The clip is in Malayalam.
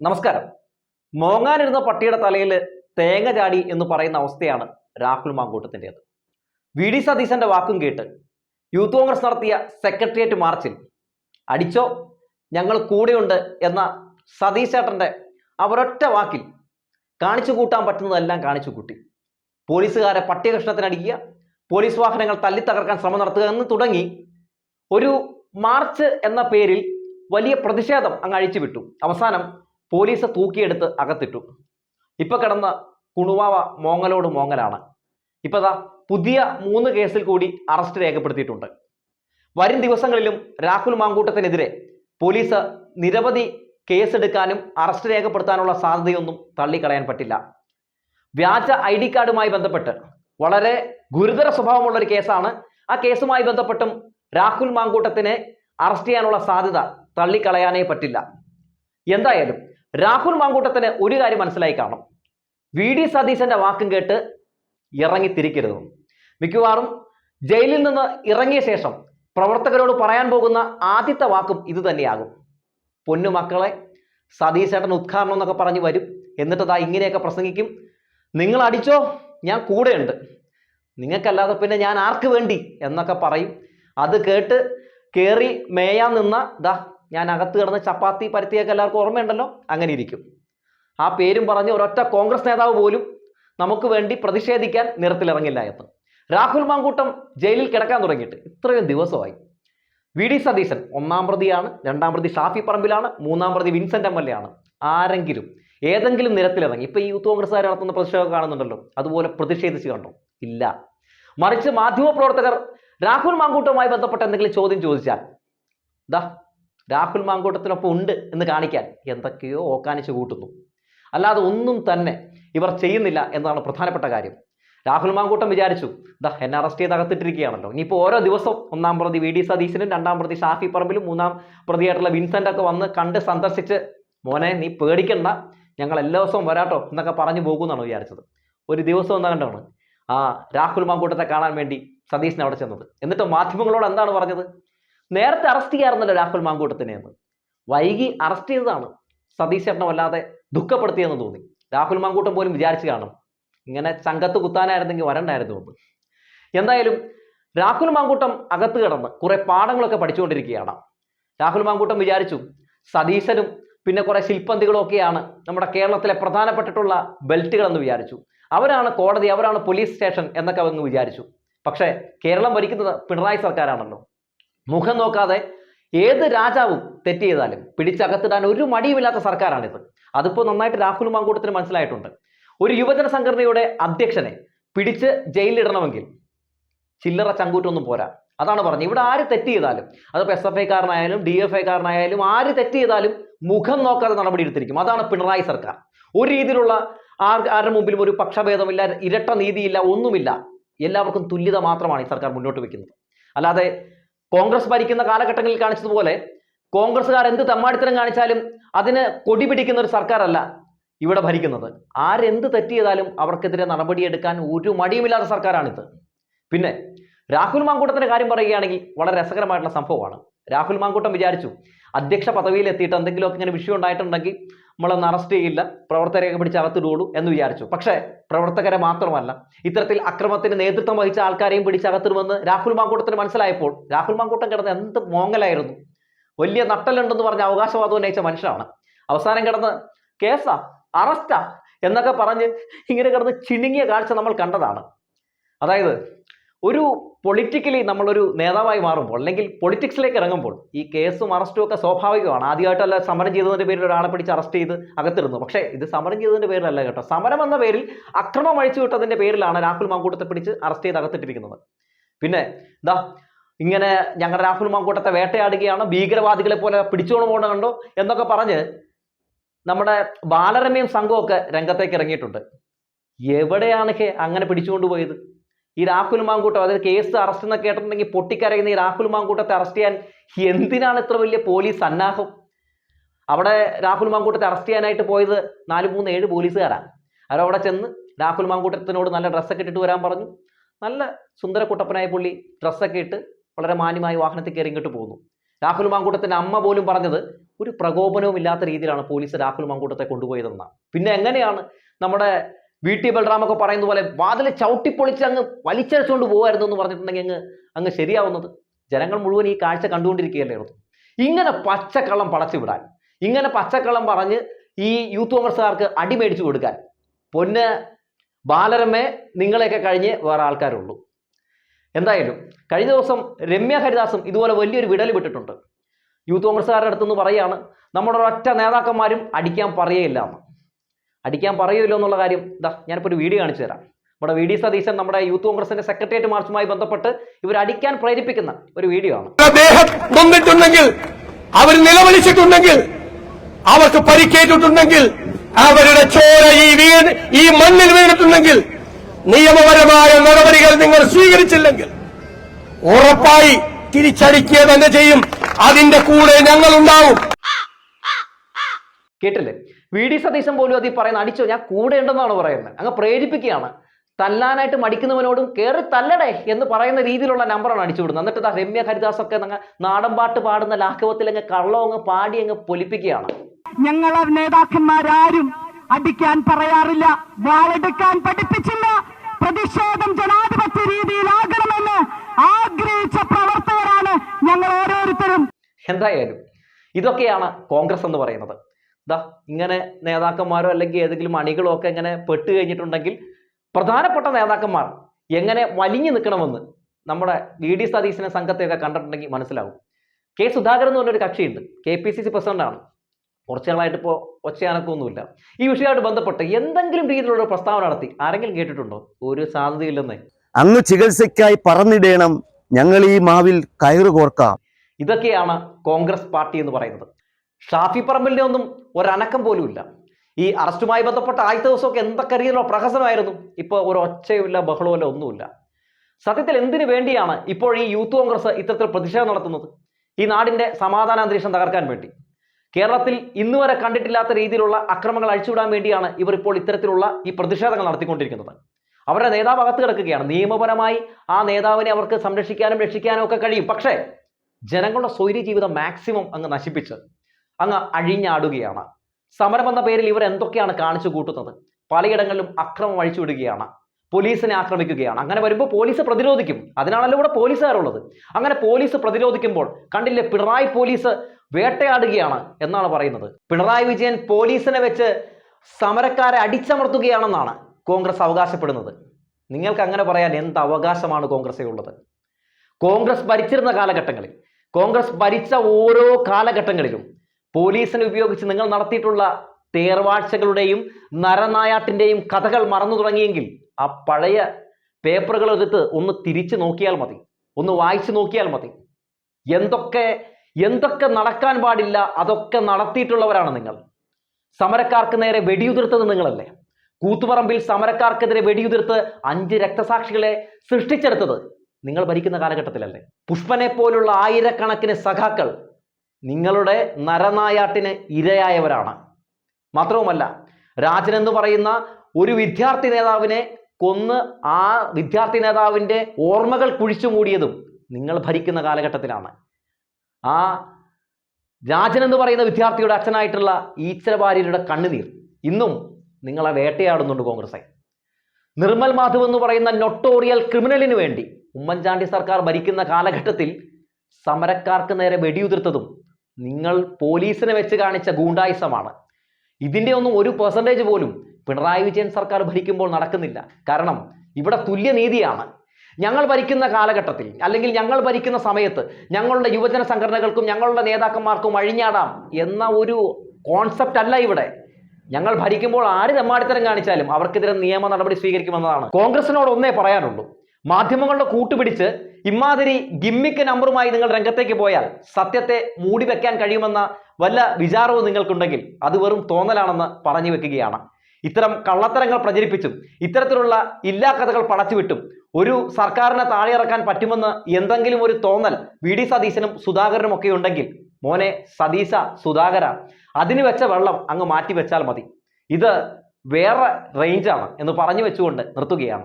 നമസ്കാരം. മോങ്ങാനിരുന്ന പട്ടിയുടെ തലയിൽ തേങ്ങ ചാടി എന്ന് പറയുന്ന അവസ്ഥയാണ് രാഹുൽ മാങ്കൂട്ടത്തിന്റെത്. വി ഡി സതീശന്റെ വാക്കും കേട്ട് യൂത്ത് കോൺഗ്രസ് നടത്തിയ സെക്രട്ടേറിയറ്റ് മാർച്ചിൽ അടിച്ചോ ഞങ്ങൾ കൂടെയുണ്ട് എന്ന സതീശ് ചേട്ടന്റെ അവരൊറ്റ വാക്കിൽ കാണിച്ചു കൂട്ടാൻ പറ്റുന്നതെല്ലാം കാണിച്ചു കൂട്ടി. പോലീസുകാരെ പട്ടികഷ്ണത്തിനടിക്കുക പോലീസ് വാഹനങ്ങൾ തല്ലി തകർക്കാൻ ശ്രമം നടത്തുക എന്ന് തുടങ്ങി ഒരു മാർച്ച് എന്ന പേരിൽ വലിയ പ്രതിഷേധം അങ്ങ് അഴിച്ചുവിട്ടു. അവസാനം പോലീസ് തൂക്കിയെടുത്ത് അകത്തിട്ടു. ഇപ്പൊ കിടന്ന കുണുവാവ മോങ്ങലോട് മോങ്ങലാണ്. ഇപ്പൊ പുതിയ മൂന്ന് കേസിൽ കൂടി അറസ്റ്റ് രേഖപ്പെടുത്തിയിട്ടുണ്ട്. വരും ദിവസങ്ങളിലും രാഹുൽ മാങ്കൂട്ടത്തിനെതിരെ പോലീസ് നിരവധി കേസെടുക്കാനും അറസ്റ്റ് രേഖപ്പെടുത്താനുള്ള സാധ്യതയൊന്നും തള്ളിക്കളയാൻ പറ്റില്ല. വ്യാജ ഐ ഡി കാർഡുമായി ബന്ധപ്പെട്ട് വളരെ ഗുരുതര സ്വഭാവമുള്ള ഒരു കേസാണ്. ആ കേസുമായി ബന്ധപ്പെട്ടും രാഹുൽ മാങ്കൂട്ടത്തിനെ അറസ്റ്റ് ചെയ്യാനുള്ള സാധ്യത തള്ളിക്കളയാനേ പറ്റില്ല. എന്തായാലും രാഹുൽ മാങ്കൂട്ടത്തിന് ഒരു കാര്യം മനസ്സിലായി കാണും. വി ഡി സതീശന്റെ വാക്കും കേട്ട് ഇറങ്ങി തിരിക്കരുത്. മിക്കവാറും ജയിലിൽ നിന്ന് ഇറങ്ങിയ ശേഷം പ്രവർത്തകരോട് പറയാൻ പോകുന്ന ആദ്യത്തെ വാക്കും ഇത് തന്നെയാകും. പൊന്നു മക്കളെ സതീശേട്ടൻ ഉദ്ഘാടനം എന്നൊക്കെ പറഞ്ഞ് വരും. എന്നിട്ട് അതാ ഇങ്ങനെയൊക്കെ പ്രസംഗിക്കും. നിങ്ങൾ അടിച്ചോ ഞാൻ കൂടെയുണ്ട്. നിങ്ങൾക്കല്ലാതെ പിന്നെ ഞാൻ ആർക്ക് വേണ്ടി എന്നൊക്കെ പറയും. അത് കേട്ട് കയറി മേയാൻ നിന്ന ദാ ഞാൻ അകത്ത് കിടന്ന ചപ്പാത്തി പരത്തിയൊക്കെ എല്ലാവർക്കും ഓർമ്മയുണ്ടല്ലോ? അങ്ങനെ ഇരിക്കും. ആ പേരും പറഞ്ഞ് ഒരൊറ്റ കോൺഗ്രസ് നേതാവ് പോലും നമുക്ക് വേണ്ടി പ്രതിഷേധിക്കാൻ നിറത്തിലിറങ്ങില്ല എന്ന്. രാഹുൽ മാങ്കൂട്ടം ജയിലിൽ കിടക്കാൻ തുടങ്ങിയിട്ട് ഇത്രയും ദിവസമായി. വി ഡി സതീശൻ ഒന്നാം പ്രതിയാണ് രണ്ടാം പ്രതി ഷാഫി പറമ്പിലാണ് മൂന്നാം പ്രതി വിൻസെന്റ് എം എൽ എ ആണ്. ആരെങ്കിലും ഏതെങ്കിലും നിരത്തിലിറങ്ങി ഇപ്പൊ ഈ യൂത്ത് കോൺഗ്രസ്സുകാർ നടത്തുന്ന പ്രതിഷേധം കാണുന്നുണ്ടല്ലോ അതുപോലെ പ്രതിഷേധിച്ച് കണ്ടോ? ഇല്ല. മറിച്ച് മാധ്യമപ്രവർത്തകർ രാഹുൽ മാങ്കൂട്ടവുമായി ബന്ധപ്പെട്ട എന്തെങ്കിലും ചോദ്യം ചോദിച്ചാൽ ദാ രാഹുൽ മാങ്കൂട്ടത്തിനൊപ്പം ഉണ്ട് എന്ന് കാണിക്കാൻ എന്തൊക്കെയോ ഓക്കാനിച്ച് കൂട്ടുന്നു. അല്ലാതെ ഒന്നും തന്നെ ഇവർ ചെയ്യുന്നില്ല എന്നതാണ് പ്രധാനപ്പെട്ട കാര്യം. രാഹുൽ മാങ്കൂട്ടം വിചാരിച്ചു ദാ എന്നെ അറസ്റ്റ് ചെയ്ത് അകത്തിട്ടിരിക്കുകയാണല്ലോ. ഇനിയിപ്പോൾ ഓരോ ദിവസവും ഒന്നാം പ്രതി വി ഡി സതീശനും രണ്ടാം പ്രതി ഷാഫി പറമ്പിലും മൂന്നാം പ്രതിയായിട്ടുള്ള വിൻസെന്റ് ഒക്കെ വന്ന് കണ്ട് സന്ദർശിച്ച് മോനെ നീ പേടിക്കണ്ട ഞങ്ങൾ എല്ലാ ദിവസവും വരാട്ടോ എന്നൊക്കെ പറഞ്ഞു പോകുമെന്നാണ് വിചാരിച്ചത്. ഒരു ദിവസം എന്താ കണ്ടാണ് ആ രാഹുൽ മാങ്കൂട്ടത്തെ കാണാൻ വേണ്ടി സതീശൻ അവിടെ ചെന്നത്. എന്നിട്ട് മാധ്യമങ്ങളോട് എന്താണ് പറഞ്ഞത്? നേരത്തെ അറസ്റ്റ് ചെയ്യാറുണ്ടല്ലോ രാഹുൽ മാങ്കൂട്ടത്തിനെ എന്ന്. വൈകി അറസ്റ്റ് ചെയ്തതാണ്. സതീശ് ചേട്ടനെ വല്ലാതെ ദുഃഖപ്പെടുത്തിയെന്ന് തോന്നി. രാഹുൽ മാങ്കൂട്ടം പോലും വിചാരിച്ചു കാണും. ഇങ്ങനെ ചങ്കത്ത് കുത്താനായിരുന്നെങ്കിൽ വരണ്ടായിരുന്നു എന്ന്. എന്തായാലും രാഹുൽ മാങ്കൂട്ടം അകത്ത് കിടന്ന് കുറെ പാഠങ്ങളൊക്കെ പഠിച്ചുകൊണ്ടിരിക്കുകയാണ്. രാഹുൽ മാങ്കൂട്ടം വിചാരിച്ചു സതീശനും പിന്നെ കുറെ ശില്പന്തികളും ഒക്കെയാണ് നമ്മുടെ കേരളത്തിലെ പ്രധാനപ്പെട്ടിട്ടുള്ള ബെൽറ്റുകളെന്ന് വിചാരിച്ചു. അവരാണ് കോടതി അവരാണ് പോലീസ് സ്റ്റേഷൻ എന്നൊക്കെ അങ്ങ് വിചാരിച്ചു. പക്ഷേ കേരളം ഭരിക്കുന്നത് പിണറായി സർക്കാരാണല്ലോ. മുഖം നോക്കാതെ ഏത് രാജാവും തെറ്റ് ചെയ്താലും പിടിച്ചകത്തിടാൻ ഒരു മടിയുമില്ലാത്ത സർക്കാരാണിത്. അതിപ്പോൾ നന്നായിട്ട് രാഹുൽ മാങ്കൂട്ടത്തിന് മനസ്സിലായിട്ടുണ്ട്. ഒരു യുവജന സംഘടനയുടെ അധ്യക്ഷനെ പിടിച്ച് ജയിലിലിടണമെങ്കിൽ ചില്ലറ ചങ്കൂറ്റൊന്നും പോരാ. അതാണ് പറഞ്ഞത്. ഇവിടെ ആര് തെറ്റ് ചെയ്താലും അതിപ്പോൾ എസ് എഫ് ഐക്കാരനായാലും ഡി എഫ് ഐക്കാരനായാലും ആര് തെറ്റ് ചെയ്താലും മുഖം നോക്കാതെ നടപടി എടുത്തിരിക്കും. അതാണ് പിണറായി സർക്കാർ. ഒരു രീതിയിലുള്ള ആർ ആരുടെ മുമ്പിലും ഒരു പക്ഷഭേദമില്ല ഇരട്ട നീതിയില്ല ഒന്നുമില്ല. എല്ലാവർക്കും തുല്യത മാത്രമാണ് ഈ സർക്കാർ മുന്നോട്ട് വെക്കുന്നത്. അല്ലാതെ കോൺഗ്രസ് ഭരിക്കുന്ന കാലഘട്ടങ്ങളിൽ കാണിച്ചതുപോലെ കോൺഗ്രസ്സുകാർ എന്ത് തമ്മാടിത്തരം കാണിച്ചാലും അതിന് കൊടി പിടിക്കുന്ന ഒരു സർക്കാരല്ല ഇവിടെ ഭരിക്കുന്നത്. ആരെന്ത് തെറ്റിയതാലും അവർക്കെതിരെ നടപടിയെടുക്കാൻ ഒരു മടിയുമില്ലാത്ത സർക്കാരാണിത്. പിന്നെ രാഹുൽ മാങ്കൂട്ടത്തിന്റെ കാര്യം പറയുകയാണെങ്കിൽ വളരെ രസകരമായിട്ടുള്ള സംഭവമാണ്. രാഹുൽ മാങ്കൂട്ടം വിചാരിച്ചു അധ്യക്ഷ പദവിയിൽ എത്തിയിട്ട് എന്തെങ്കിലുമൊക്കെ ഇങ്ങനെ വിഷയം ഉണ്ടായിട്ടുണ്ടെങ്കിൽ നമ്മളൊന്ന് അറസ്റ്റ് ചെയ്യില്ല പ്രവർത്തകരെ പിടിച്ച് അകത്തിടുള്ളൂ എന്ന് വിചാരിച്ചു. പക്ഷേ പ്രവർത്തകരെ മാത്രമല്ല ഇത്തരത്തിൽ അക്രമത്തിന് നേതൃത്വം വഹിച്ച ആൾക്കാരെയും പിടിച്ച് അകത്തിടുമെന്ന് രാഹുൽ മാങ്കൂട്ടത്തിന് മനസ്സിലായപ്പോൾ രാഹുൽ മാങ്കൂട്ടം കിടന്ന് എന്ത് മോങ്ങലായിരുന്നു. വലിയ നട്ടലുണ്ടെന്ന് പറഞ്ഞ അവകാശവാദം ഉന്നയിച്ച മനുഷ്യനാണ്. അവസാനം കിടന്ന് കേസാ അറസ്റ്റാ എന്നൊക്കെ പറഞ്ഞ് ഇങ്ങനെ കിടന്ന് ചിണുങ്ങിയ കാഴ്ച നമ്മൾ കണ്ടതാണ്. അതായത് ഒരു പൊളിറ്റിക്കലി നമ്മളൊരു നേതാവായി മാറുമ്പോൾ അല്ലെങ്കിൽ പൊളിറ്റിക്സിലേക്ക് ഇറങ്ങുമ്പോൾ ഈ കേസും അറസ്റ്റും ഒക്കെ സ്വാഭാവികമാണ്. ആദ്യമായിട്ടല്ല സമരം ചെയ്തതിന്റെ പേരിൽ ഒരാളെ പിടിച്ച് അറസ്റ്റ് ചെയ്ത് അകത്തിരുന്നു. പക്ഷേ ഇത് സമരം ചെയ്തതിന്റെ പേരിലല്ല കേട്ടോ. സമരം എന്ന പേരിൽ അക്രമം അഴിച്ചു വിട്ടതിന്റെ പേരിലാണ് രാഹുൽ മാങ്കൂട്ടത്തെ പിടിച്ച് അറസ്റ്റ് ചെയ്ത് അകത്തിട്ടിരിക്കുന്നത്. പിന്നെ എന്താ ഇങ്ങനെ ഞങ്ങളുടെ രാഹുൽ മാങ്കൂട്ടത്തെ വേട്ടയാടുകയാണ് ഭീകരവാദികളെ പോലെ പിടിച്ചോണ്ട് പോകണ കണ്ടോ എന്നൊക്കെ പറഞ്ഞ് നമ്മുടെ ബാലരമയും സംഘമൊക്കെ രംഗത്തേക്ക് ഇറങ്ങിയിട്ടുണ്ട്. എവിടെയാണ് ഹേ അങ്ങനെ പിടിച്ചുകൊണ്ട് പോയത്? ഈ രാഹുൽ മാങ്കൂട്ടം അതായത് കേസ് അറസ്റ്റ് എന്നൊക്കെ കേട്ടിട്ടുണ്ടെങ്കിൽ പൊട്ടിക്കരയുന്ന ഈ രാഹുൽ മാങ്കൂട്ടത്തെ അറസ്റ്റ് ചെയ്യാൻ എന്തിനാണ് ഇത്ര വലിയ പോലീസ് സന്നാഹം? അവിടെ രാഹുൽ മാങ്കൂട്ടത്തെ അറസ്റ്റ് ചെയ്യാനായിട്ട് പോയത് നാല് മൂന്ന് ഏഴ് പോലീസുകാരാണ് അവരവിടെ ചെന്ന് രാഹുൽ മാങ്കൂട്ടത്തിനോട് നല്ല ഡ്രസ്സൊക്കെ ഇട്ടിട്ട് വരാൻ പറഞ്ഞു. നല്ല സുന്ദര കുട്ടപ്പനായ പുള്ളി ഡ്രസ്സൊക്കെ ഇട്ട് വളരെ മാന്യമായി വാഹനത്തിൽ കയറി ഇങ്ങോട്ട് പോകുന്നു രാഹുൽ മാങ്കൂട്ടത്തിന്റെ അമ്മ പോലും പറഞ്ഞത് ഒരു പ്രകോപനവും ഇല്ലാത്ത രീതിയിലാണ് പോലീസ് രാഹുൽ മാങ്കൂട്ടത്തെ കൊണ്ടുപോയതെന്നാണ്. പിന്നെ എങ്ങനെയാണ് നമ്മുടെ വി ടി ബൽറാമൊക്കെ പറയുന്ന പോലെ വാതിൽ ചവിട്ടിപ്പൊളിച്ച് അങ്ങ് വലിച്ചരച്ചുകൊണ്ട് പോകുമായിരുന്നു എന്ന് പറഞ്ഞിട്ടുണ്ടെങ്കിൽ അങ്ങ് അങ്ങ് ശരിയാവുന്നത്. ജനങ്ങൾ മുഴുവൻ ഈ കാഴ്ച കണ്ടുകൊണ്ടിരിക്കുകയല്ലായിരുന്നു ഇങ്ങനെ പച്ചക്കള്ളം പടച്ചു വിടാൻ ഇങ്ങനെ പച്ചക്കള്ളം പറഞ്ഞ് ഈ യൂത്ത് കോൺഗ്രസ്സുകാർക്ക് അടിമേടിച്ചു കൊടുക്കാൻ പൊന്ന് ബാലരമേ നിങ്ങളെയൊക്കെ കഴിഞ്ഞ് വേറെ ആൾക്കാരുള്ളൂ. എന്തായാലും കഴിഞ്ഞ ദിവസം രമ്യ ഹരിദാസും ഇതുപോലെ വലിയൊരു വിടൽ വിട്ടിട്ടുണ്ട്. യൂത്ത് കോൺഗ്രസ്സുകാരുടെ അടുത്തുനിന്ന് പറയാണ് നമ്മുടെ ഒരൊറ്റ നേതാക്കന്മാരും അടിക്കാൻ പറയേയില്ല എന്ന്. അടിക്കാൻ പറയുമല്ലോ എന്നുള്ള കാര്യം ഇതാ ഞാനിപ്പോൾ ഒരു വീഡിയോ കാണിച്ചു തരാം. നമ്മുടെ വി ഡി സതീശൻ നമ്മുടെ യൂത്ത് കോൺഗ്രസിന്റെ സെക്രട്ടേറിയറ്റ് മാർച്ചുമായി ബന്ധപ്പെട്ട് ഇവർ അടിക്കാൻ പ്രേരിപ്പിക്കുന്ന ഒരു വീഡിയോ ആണ്. ദേഹം നൊന്നിട്ടുണ്ടെങ്കിൽ അവർ നിലവിളിച്ചിട്ടുണ്ടെങ്കിൽ അവർക്ക് പരിക്കേറ്റിട്ടുണ്ടെങ്കിൽ അവരുടെ ചോര ഈ വീണ് ഈ മണ്ണിൽ വീണിട്ടുണ്ടെങ്കിൽ നിയമപരമായ നടപടികൾ നിങ്ങൾ സ്വീകരിച്ചില്ലെങ്കിൽ ഉറപ്പായി തിരിച്ചടിക്കുക തന്നെ ചെയ്യും. അതിന്റെ കൂടെ ഞങ്ങൾ ഉണ്ടാവും കേട്ടില്ലേ? വി ഡി സതീശൻ പോലും അത് ഈ പറയുന്ന അടിച്ചോ ഞാൻ കൂടെ ഉണ്ടെന്നാണ് പറയുന്നത്. അങ്ങ് പ്രേരിപ്പിക്കുകയാണ്. തല്ലാനായിട്ട് മടിക്കുന്നവനോടും കയറി തല്ലടേ എന്ന് പറയുന്ന രീതിയിലുള്ള നമ്പറാണ് അടിച്ചു വിടുന്നത്. എന്നിട്ട് രമ്യ ഹരിദാസ് ഒക്കെ അങ്ങ് നാടൻ പാട്ട് പാടുന്ന ലാഘവത്തിൽ അങ്ങ് കള്ളം അങ്ങ് പാടി അങ്ങ് പൊലിപ്പിക്കുകയാണ്. ഞങ്ങളെ നേതാക്കന്മാരാരും അടിക്കാൻ പറയാറില്ല വാളെടുക്കാൻ പഠിപ്പിച്ചില്ല. പ്രതിഷേധം ജനാധിപത്യ രീതിയിലാകണമെന്ന് ആഗ്രഹിച്ച പ്രവർത്തകരാണ് ഞങ്ങൾ ഓരോരുത്തരും. എന്തായാലും ഇതൊക്കെയാണ് കോൺഗ്രസ് എന്ന് പറയുന്നത്. ദാ ഇങ്ങനെ നേതാക്കന്മാരോ അല്ലെങ്കിൽ ഏതെങ്കിലും അണികളോ ഒക്കെ ഇങ്ങനെ പെട്ട് കഴിഞ്ഞിട്ടുണ്ടെങ്കിൽ പ്രധാനപ്പെട്ട നേതാക്കന്മാർ എങ്ങനെ വലിഞ്ഞു നിൽക്കണമെന്ന് നമ്മുടെ വി ഡി സതീശനെ സംഘത്തെയൊക്കെ കണ്ടിട്ടുണ്ടെങ്കിൽ മനസ്സിലാവും. കെ സുധാകരൻ എന്ന് പറഞ്ഞൊരു കക്ഷിയുണ്ട്. കെ പി സി സി പ്രസിഡന്റാണ് കുറച്ച് നാളായിട്ട് ഇപ്പോൾ ഒച്ചയാനക്കൊന്നുമില്ല ഈ വിഷയമായിട്ട് ബന്ധപ്പെട്ട് എന്തെങ്കിലും രീതിയിലുള്ള പ്രസ്താവന നടത്തി. ആരെങ്കിലും കേട്ടിട്ടുണ്ടോ? ഒരു സാധ്യതയില്ലെന്നേ. അങ്ങ് ചികിത്സയ്ക്കായി പറന്നിടേണം. ഞങ്ങൾ ഈ മാവിൽ കയറ് കോർക്കാം. ഇതൊക്കെയാണ് കോൺഗ്രസ് പാർട്ടി എന്ന് പറയുന്നത്. ഷാഫി പറമ്പിലിനെ ഒന്നും ഒരനക്കം പോലുമില്ല ഈ അറസ്റ്റുമായി ബന്ധപ്പെട്ട ആദ്യത്തെ ദിവസമൊക്കെ എന്തൊക്കെ രീതിയിലുള്ള പ്രഹസനമായിരുന്നു. ഇപ്പോൾ ഒരു ഒച്ചയുമില്ല ബഹളവുമില്ല ഒന്നുമില്ല. സത്യത്തിൽ എന്തിനു വേണ്ടിയാണ് ഇപ്പോൾ ഈ യൂത്ത് കോൺഗ്രസ് ഇത്തരത്തിൽ പ്രതിഷേധം നടത്തുന്നത്? ഈ നാടിന്റെ സമാധാന അന്തരീക്ഷം തകർക്കാൻ വേണ്ടി. കേരളത്തിൽ ഇന്നുവരെ കണ്ടിട്ടില്ലാത്ത രീതിയിലുള്ള അക്രമങ്ങൾ അഴിച്ചുവിടാൻ വേണ്ടിയാണ് ഇവർ ഇപ്പോൾ ഇത്തരത്തിലുള്ള ഈ പ്രതിഷേധങ്ങൾ നടത്തിക്കൊണ്ടിരിക്കുന്നത്. അവരുടെ നേതാവ് അകത്ത് കിടക്കുകയാണ്. നിയമപരമായി ആ നേതാവിനെ അവർക്ക് സംരക്ഷിക്കാനും രക്ഷിക്കാനും ഒക്കെ കഴിയും. പക്ഷേ ജനങ്ങളുടെ സ്വൈര്യ ജീവിതം മാക്സിമം അങ്ങ് നശിപ്പിച്ച് അങ്ങ് അഴിഞ്ഞാടുകയാണ്. സമരം എന്ന പേരിൽ ഇവർ എന്തൊക്കെയാണ് കാണിച്ചു കൂട്ടുന്നത്? പലയിടങ്ങളിലും അക്രമം അഴിച്ചുവിടുകയാണ്. പോലീസിനെ ആക്രമിക്കുകയാണ്. അങ്ങനെ വരുമ്പോൾ പോലീസ് പ്രതിരോധിക്കും. അതിനാണല്ലോ ഇവിടെ പോലീസുകാരുള്ളത്. അങ്ങനെ പോലീസ് പ്രതിരോധിക്കുമ്പോൾ കണ്ടില്ലേ പിണറായി പോലീസ് വേട്ടയാടുകയാണ് എന്നാണ് പറയുന്നത്. പിണറായി വിജയൻ പോലീസിനെ വെച്ച് സമരക്കാരെ അടിച്ചമർത്തുകയാണെന്നാണ് കോൺഗ്രസ് അവകാശപ്പെടുന്നത്. നിങ്ങൾക്ക് അങ്ങനെ പറയാൻ എന്ത് അവകാശമാണ് കോൺഗ്രസ് ഉള്ളത്? കോൺഗ്രസ് ഭരിച്ചിരുന്ന കാലഘട്ടങ്ങളിൽ കോൺഗ്രസ് ഭരിച്ച ഓരോ കാലഘട്ടങ്ങളിലും പോലീസിനെ ഉപയോഗിച്ച് നിങ്ങൾ നടത്തിയിട്ടുള്ള തേർവാഴ്ചകളുടെയും നരനായാട്ടിന്റെയും കഥകൾ മറന്നു തുടങ്ങിയെങ്കിൽ ആ പഴയ പേപ്പറുകൾ എടുത്ത് ഒന്ന് തിരിച്ചു നോക്കിയാൽ മതി. ഒന്ന് വായിച്ചു നോക്കിയാൽ മതി. എന്തൊക്കെ എന്തൊക്കെ നടക്കാൻ പാടില്ല അതൊക്കെ നടത്തിയിട്ടുള്ളവരാണ് നിങ്ങൾ. സമരക്കാർക്ക് നേരെ വെടിയുതിർത്തത് നിങ്ങളല്ലേ. കൂത്തുപറമ്പിൽ സമരക്കാർക്കെതിരെ വെടിയുതിർത്ത് അഞ്ച് രക്തസാക്ഷികളെ സൃഷ്ടിച്ചെടുത്തത് നിങ്ങൾ ഭരിക്കുന്ന കാലഘട്ടത്തിലല്ലേ. പുഷ്പനെ പോലുള്ള ആയിരക്കണക്കിന് സഖാക്കൾ നിങ്ങളുടെ നരനായാട്ടിന് ഇരയായവരാണ്. മാത്രവുമല്ല രാജൻ എന്ന് പറയുന്ന ഒരു വിദ്യാർത്ഥി നേതാവിനെ കൊന്ന് ആ വിദ്യാർത്ഥി നേതാവിന്റെ ഓർമ്മകൾ കുഴിച്ചു മൂടിയതും നിങ്ങൾ ഭരിക്കുന്ന കാലഘട്ടത്തിലാണ്. ആ രാജൻ എന്ന് പറയുന്ന വിദ്യാർത്ഥിയുടെ അച്ഛനായിട്ടുള്ള ഈശ്വരഭാര്യരുടെ കണ്ണുനീർ. ഇന്നും നിങ്ങളെ വേട്ടയാടുന്നുണ്ട് കോൺഗ്രസ് നിർമ്മൽ മാധവ് എന്ന് പറയുന്ന നൊട്ടോറിയൽ ക്രിമിനലിന് വേണ്ടി ഉമ്മൻചാണ്ടി സർക്കാർ ഭരിക്കുന്ന കാലഘട്ടത്തിൽ സമരക്കാർക്ക് നേരെ വെടിയുതിർത്തതും നിങ്ങൾ പോലീസിനെ വെച്ച് കാണിച്ച ഗൂണ്ടായുസമാണ്. ഇതിന്റെ ഒന്നും ഒരു പെർസെന്റേജ് പോലും പിണറായി വിജയൻ സർക്കാർ ഭരിക്കുമ്പോൾ നടക്കുന്നില്ല. കാരണം ഇവിടെ തുല്യനീതിയാണ് ഞങ്ങൾ ഭരിക്കുന്ന കാലഘട്ടത്തിൽ അല്ലെങ്കിൽ ഞങ്ങൾ ഭരിക്കുന്ന സമയത്ത് ഞങ്ങളുടെ യുവജന സംഘടനകൾക്കും ഞങ്ങളുടെ നേതാക്കന്മാർക്കും അഴിഞ്ഞാടാം എന്ന ഒരു കോൺസെപ്റ്റ് അല്ല ഇവിടെ. ഞങ്ങൾ ഭരിക്കുമ്പോൾ ആര് തെമ്മാടിത്തരം കാണിച്ചാലും അവർക്കെതിരെ നിയമ നടപടി സ്വീകരിക്കുമെന്നതാണ്. കോൺഗ്രസിനോട് ഒന്നേ പറയാനുള്ളൂ. മാധ്യമങ്ങളുടെ കൂട്ടുപിടിച്ച് ഇമാതിരി ഗിമ്മിക്ക് നമ്പറുമായി നിങ്ങൾ രംഗത്തേക്ക് പോയാൽ സത്യത്തെ മൂടി വെക്കാൻ കഴിയുമെന്ന വല്ല വിചാരവും നിങ്ങൾക്കുണ്ടെങ്കിൽ അത് വെറും തോന്നലാണെന്ന് പറഞ്ഞു വെക്കുകയാണ്. ഇത്തരം കള്ളത്തരങ്ങൾ പ്രചരിപ്പിച്ചും ഇത്തരത്തിലുള്ള ഇല്ലാ കഥകൾ പടച്ചുവിട്ടും ഒരു സർക്കാരിനെ താഴെ ഇറക്കാൻ പറ്റുമെന്ന് എന്തെങ്കിലും ഒരു തോന്നൽ വി ഡി സതീശനും സുധാകരനും ഒക്കെ ഉണ്ടെങ്കിൽ മോനെ സതീശ സുധാകര അതിന് വെച്ച വെള്ളം അങ്ങ് മാറ്റി വെച്ചാൽ മതി. ഇത് വേറെ റേഞ്ചാണ് എന്ന് പറഞ്ഞു വെച്ചുകൊണ്ട് നിർത്തുകയാണ്.